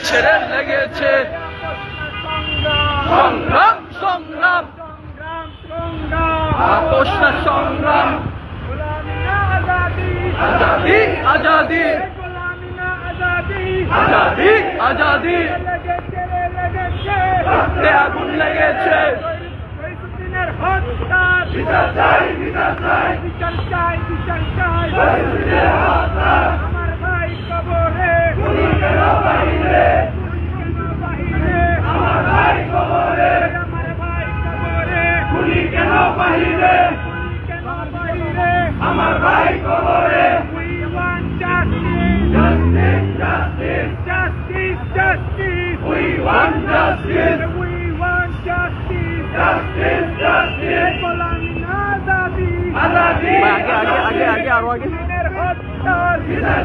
লেগেছে রে লেগেছে সংগ্রাম সংগ্রাম। আপোষ সংগ্রাম। আজাদি আজাদি। আজাদি আজাদি। রক্তে আগুন লেগেছে। বিচার চাই বিচার চাই। বিচার চাই বিচার চাই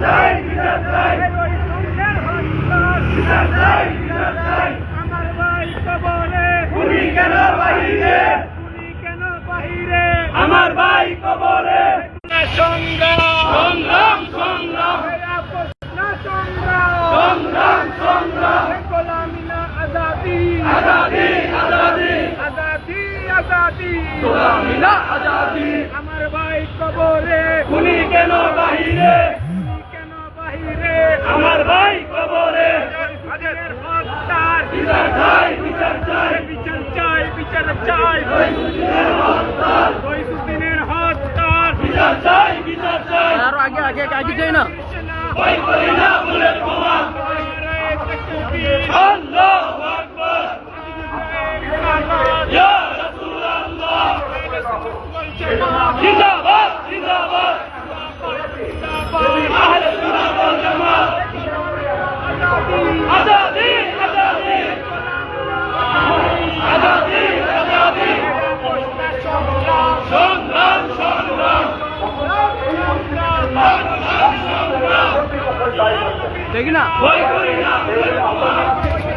চাই আমার ভাই কবরে। সংগ্রাম সংগ্রাম। সংগ্রাম সংগ্রাম। সংগ্রাম সংগ্রাম গোলামি আজাদি আজাদি। আজাদি আজাদি। আজাদি আজাদি। ভাই কবরে। গুলি কেন বাহিরে? কেন বাহিরে? আমার ভাই কবরে। বিচার চাই বিচার চাই। বিচার চাই বিচার চাই। দিনের হত্যার বিচার চাই বিচার চাই। আরও আগে আগে আগে যাই না। ভয় করি না বুলেট বোমা। আল্লাহু আকবার ইয়া রাসূলুল্লাহ জিন্দাবাদ জিন্দাবাদ আহলে সুন্নাত ওয়াল জামাত আজাদি আজাদি আজাদি আজাদি সংগ্রাম সংগ্রাম দেখি না।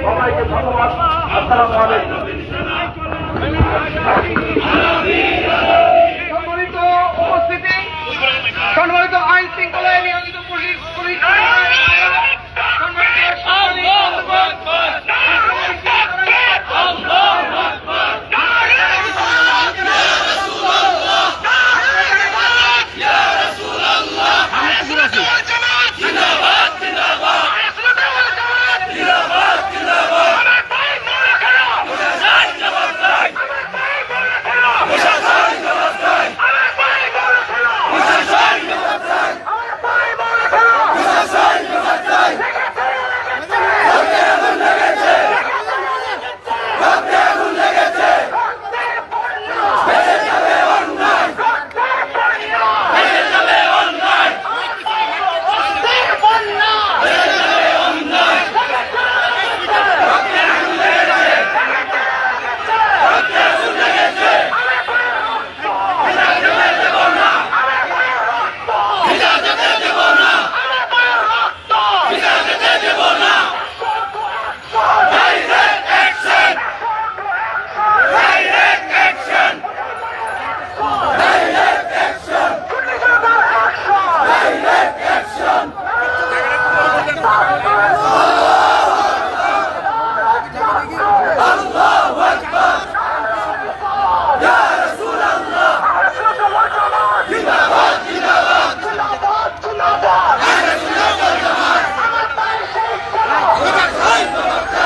সবাইকে ধন্যবাদ। আসসালামু আলাইকুম।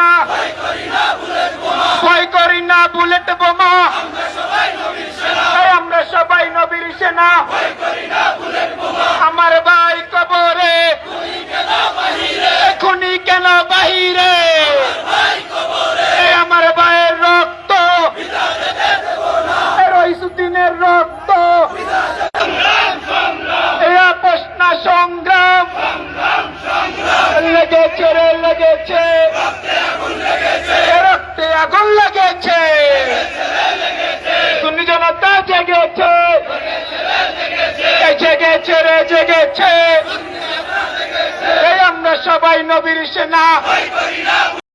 না। ভয় করি না বুলেট বোমা। আমরা সবাই নবীর সেনা। আমার এই আমরা সবাই নবীর সেনা।